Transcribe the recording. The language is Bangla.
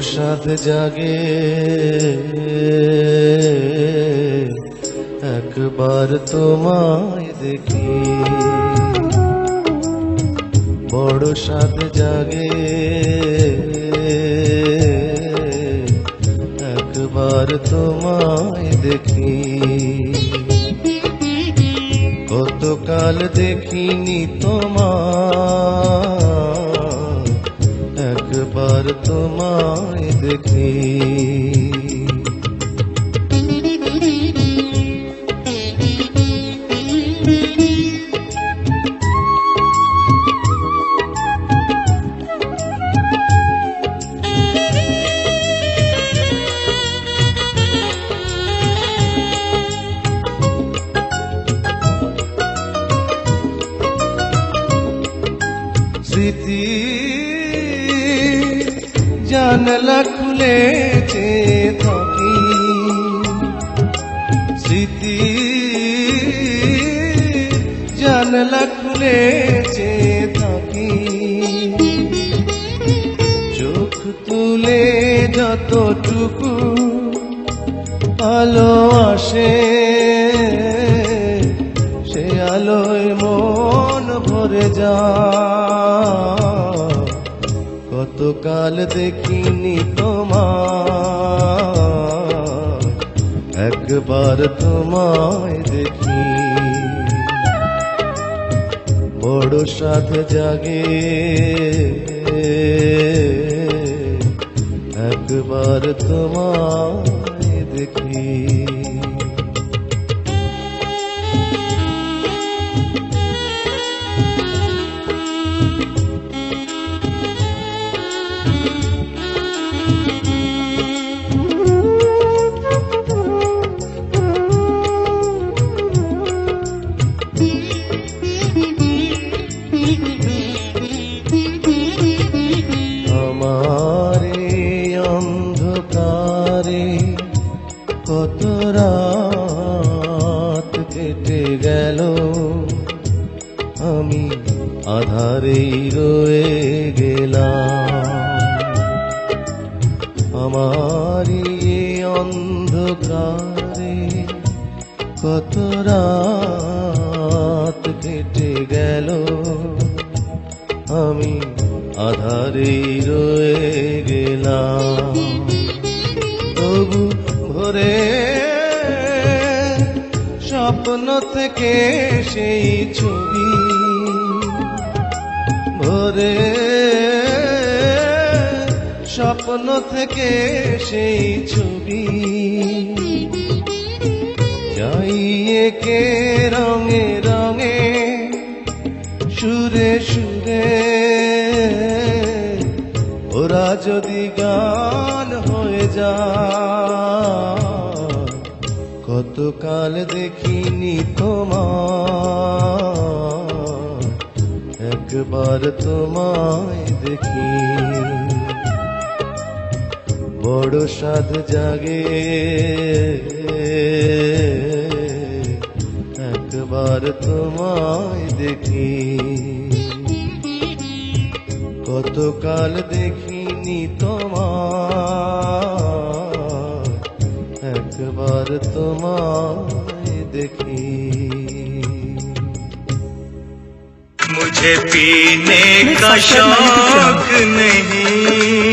সাধ জাগে। একবার তোমায় দেখি। বড় সাধ জাগে। একবার তোমায় দেখি। কতকাল দেখিনি তোমার তোমায় খুলেছে থাকি। স্মৃতি জানলা খুলেছে থাকি। চোখ তুলে যতটুকু আলো আসে, সে আলোয় মন ভরে যা কতকাল দেখিনি তোমার একবার তোমায় দেখি। বড় সাথে জাগে একবার তোমায় দেখি। অন্ধকারে কত রাত কেটে গেল। আমি আধারেই রয়ে গেলাম। আমার অন্ধকারে কত রাত কেটে গেল। আমি আধারেই রয়ে গেলাম। ভোরে স্বপ্ন থেকে সেই ছবি ভোরে। স্বপ্ন থেকে সেই ছবি যাইয়ে কে রঙে রঙে সুরে সুরে। ওরা যদি গান হয়ে যা কতকাল দেখিনি তোমার, একবার তোমায় দেখি। বড় সাধ জাগে, একবার তোমায় দেখি। কতকাল দেখিনি তোমার একবার তোমায় দেখি मुझे पीने का शौक नहीं